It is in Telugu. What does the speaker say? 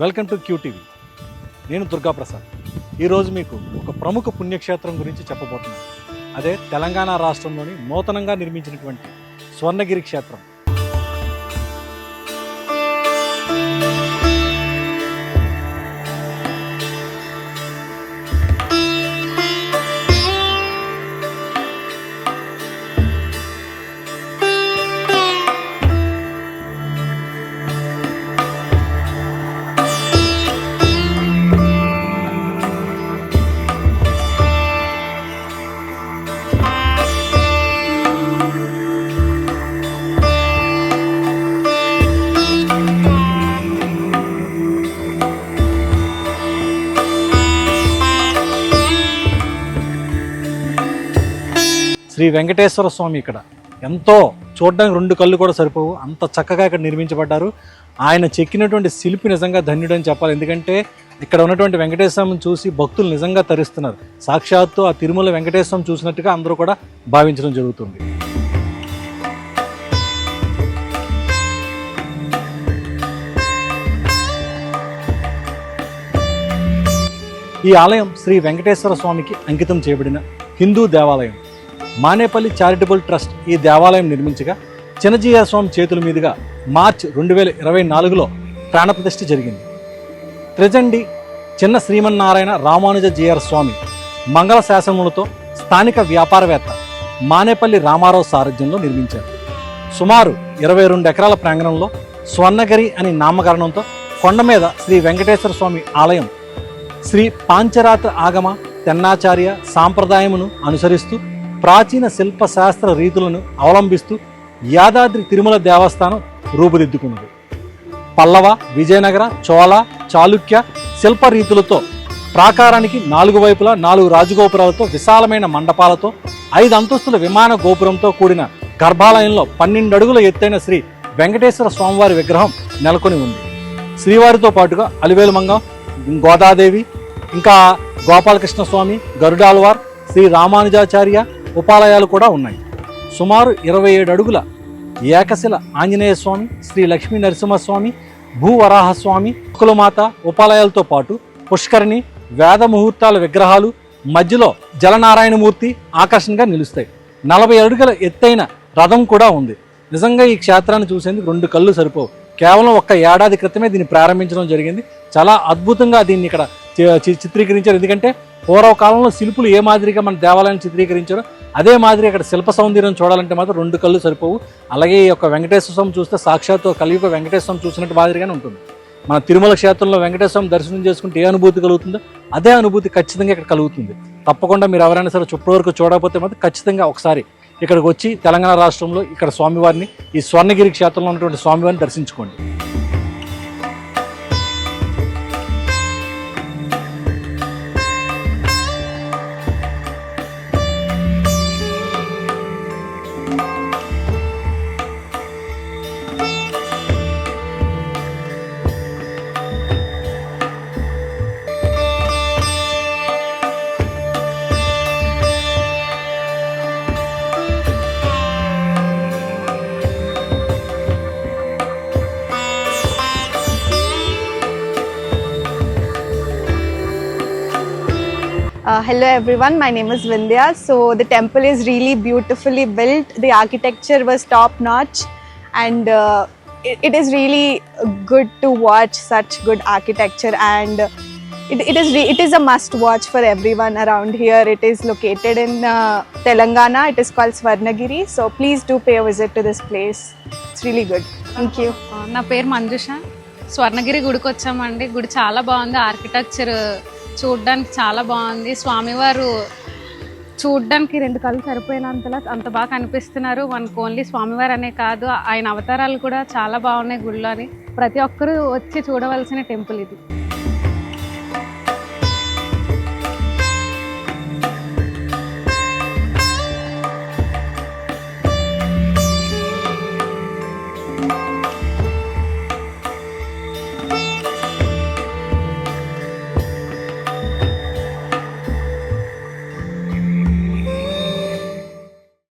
Welcome to QTV. నేను దుర్గాప్రసాద్. ఈరోజు మీకు ఒక ప్రముఖ పుణ్యక్షేత్రం గురించి చెప్పబోతున్నాను. అదే తెలంగాణ రాష్ట్రంలోని నూతనంగా నిర్మించినటువంటి స్వర్ణగిరి క్షేత్రం. శ్రీ వెంకటేశ్వర స్వామి ఇక్కడ. ఎంతో చూడడానికి రెండు కళ్ళు కూడా సరిపోవు. అంత చక్కగా ఇక్కడ నిర్మించబడ్డారు. ఆయన చెక్కినటువంటి శిల్పి నిజంగా ధన్యుడు అని చెప్పాలి. ఎందుకంటే ఇక్కడ ఉన్నటువంటి వెంకటేశ్వరం చూసి భక్తులు నిజంగా తరిస్తున్నారు. సాక్షాత్తు ఆ తిరుమల వెంకటేశ్వరం చూసినట్టుగా అందరూ కూడా భావించడం జరుగుతుంది. ఈ ఆలయం శ్రీ వెంకటేశ్వర స్వామికి అంకితం చేయబడిన హిందూ దేవాలయం. మానేపల్లి చారిటబుల్ ట్రస్ట్ ఈ దేవాలయం నిర్మించగా చిన్నజీయ స్వామి చేతుల మీదుగా మార్చ్ రెండు వేల ఇరవై నాలుగులో ప్రాణప్రతిష్ఠ జరిగింది. త్రిజండి చిన్న శ్రీమన్నారాయణ రామానుజ జీఆర్ స్వామి మంగళ శాసనములతో స్థానిక వ్యాపారవేత్త మానేపల్లి రామారావు సారథ్యంలో నిర్మించారు. సుమారు ఇరవై రెండు ఎకరాల ప్రాంగణంలో స్వర్ణగిరి అని నామకరణంతో కొండ మీద శ్రీ వెంకటేశ్వర స్వామి ఆలయం శ్రీ పాంచరాత్ర ఆగమ తెన్నాచార్య సాంప్రదాయమును అనుసరిస్తూ ప్రాచీన శిల్పశాస్త్ర రీతులను అవలంబిస్తూ యాదాద్రి తిరుమల దేవస్థానం రూపుదిద్దుకున్నది. పల్లవ విజయనగర చోళ చాళుక్య శిల్ప రీతులతో ప్రాకారానికి నాలుగు వైపులా నాలుగు రాజగోపురాలతో విశాలమైన మండపాలతో ఐదు అంతస్తుల విమాన గోపురంతో కూడిన గర్భాలయంలో పన్నెండు అడుగుల ఎత్తైన శ్రీ వెంకటేశ్వర స్వామివారి విగ్రహం నెలకొని ఉంది. శ్రీవారితో పాటుగా అలివేలుమంగం గోదాదేవి ఇంకా గోపాలకృష్ణ స్వామి గరుడాల్వార్ శ్రీ రామానుజాచార్య ఉపాలయాలు కూడా ఉన్నాయి. సుమారు ఇరవై ఏడు అడుగుల ఏకశిల ఆంజనేయ స్వామి శ్రీ లక్ష్మీ నరసింహస్వామి భూవరాహస్వామి కులమాత ఉపాలయాలతో పాటు పుష్కరిణి వేద ముహూర్తాల విగ్రహాలు మధ్యలో జలనారాయణమూర్తి ఆకర్షణగా నిలుస్తాయి. నలభై అడుగుల ఎత్తైన రథం కూడా ఉంది. నిజంగా ఈ క్షేత్రాన్ని చూసేందుకు రెండు కళ్ళు సరిపోవు. కేవలం ఒక్క ఏడాది క్రితమే దీన్ని ప్రారంభించడం జరిగింది. చాలా అద్భుతంగా దీన్ని ఇక్కడ చిత్రీకరించారు. ఎందుకంటే పూర్వకాలంలో శిల్పులు ఏ మాదిరిగా మన దేవాలయాన్ని చిత్రీకరించారో అదే మాదిరి అక్కడ శిల్ప సౌందర్యం చూడాలంటే మాత్రం రెండు కళ్ళు సరిపోవు. అలాగే ఈ యొక్క వెంకటేశ్వర స్వామి చూస్తే సాక్షాత్తు కలియుగ వెంకటేశ్వర స్వామి చూసినట్టు మాదిరిగానే ఉంటుంది. మన తిరుమల క్షేత్రంలో వెంకటేశ్వర స్వామి దర్శనం చేసుకుంటే ఏ అనుభూతి కలుగుతుందో అదే అనుభూతి ఖచ్చితంగా ఇక్కడ కలుగుతుంది. తప్పకుండా మీరు ఎవరైనా సరే చుట్టూ వరకు చూడకపోతే మాత్రం ఖచ్చితంగా ఒకసారి ఇక్కడికి వచ్చి తెలంగాణ రాష్ట్రంలో ఇక్కడ స్వామివారిని ఈ స్వర్ణగిరి క్షేత్రంలో ఉన్నటువంటి స్వామివారిని దర్శించుకోండి. Uh, hello everyone, my name is Vindhya. So the temple is really beautifully built. The architecture was top notch, and uh, it, it is really good to watch such good architecture. And it, it is re- it is a must watch for everyone around here. It is located in uh, Telangana. It is called Swarnagiri. So please do pay a visit to this place. It's really good. Thank you. నా పేరు మంజుష స్వర్ణగిరి గుడికి వచ్చామండి గుడి చాలా బాగుంది ఆర్కిటెక్చర్ చూడడానికి చాలా బాగుంది. స్వామివారు చూడడానికి రెండు కళ్ళు సరిపోయినంతలా అంత బాగా కనిపిస్తున్నారు. మనకు ఓన్లీ స్వామివారు అనే కాదు. ఆయన అవతారాలు కూడా చాలా బాగున్నాయి గుడిలోని ప్రతి ఒక్కరూ వచ్చి చూడవలసిన టెంపుల్ ఇది.